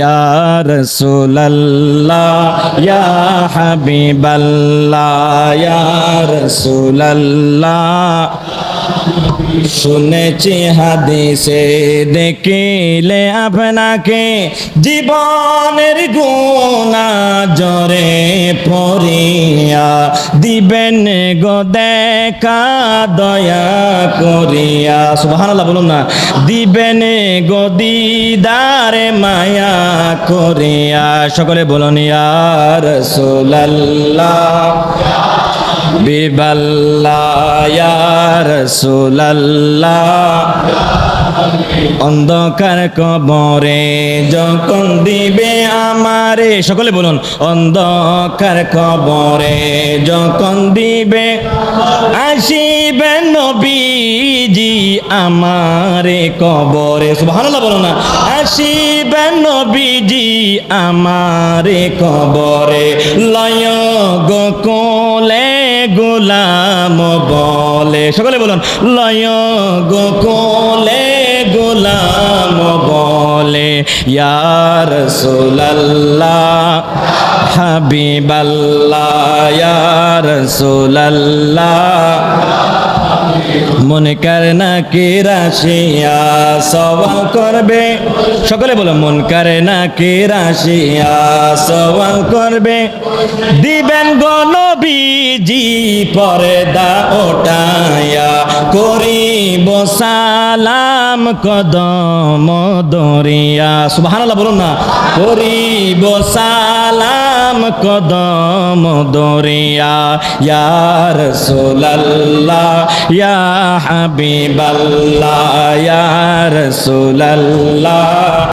ইয়া রাসূলাল্লাহ, ইয়া হাবিবাল্লাহ, ইয়া রাসূলাল্লাহ। শুনেছি হাদিসে, দেখিলে আপনাকে জীবনের গুণা জরে পড়িয়া দিবেন গো, দেখা দয়া করিয়া। সুবহানাল্লাহ বলুন না, দিবেন গো, দিদারে মায়া করিয়া সকলে বলুন ইয়ার সোলাল্লাহ বিবাল্লায়ার সোলাল্লাহ অন্ধকার কবরে যখন দিবে সকলে বলুন, অন্ধকার কবরে যখন দিবে, আসিবে নবীজি আমারে কবরে। সুবহানাল্লাহ বলুন না, আসিবে নবীজি আমারে কবরে। লয় গোকলে গোলাম বলে, সকলে বলুন লয় গোকলে গোলাম বলে ইয়ার সোলাল্লাহ হাবিবাল্লাহ রসুল্লা মনে কার না কে রাশিয়া, সওয়াল করবে। সকলে বলো, মন কারে না কে রাশিয়া, সওয়াল করবে। দিবেন গো নবীজি পর্দা ওটায়া করিব সালাম কদম দরিয়া। সুবহানাল্লাহ বলুন না, করিব সালাম কদম দরিয়া ইয়ার সোলাল্লা ইয়া হাবিবাল্লা ইয়ার রাসূলুল্লাহ।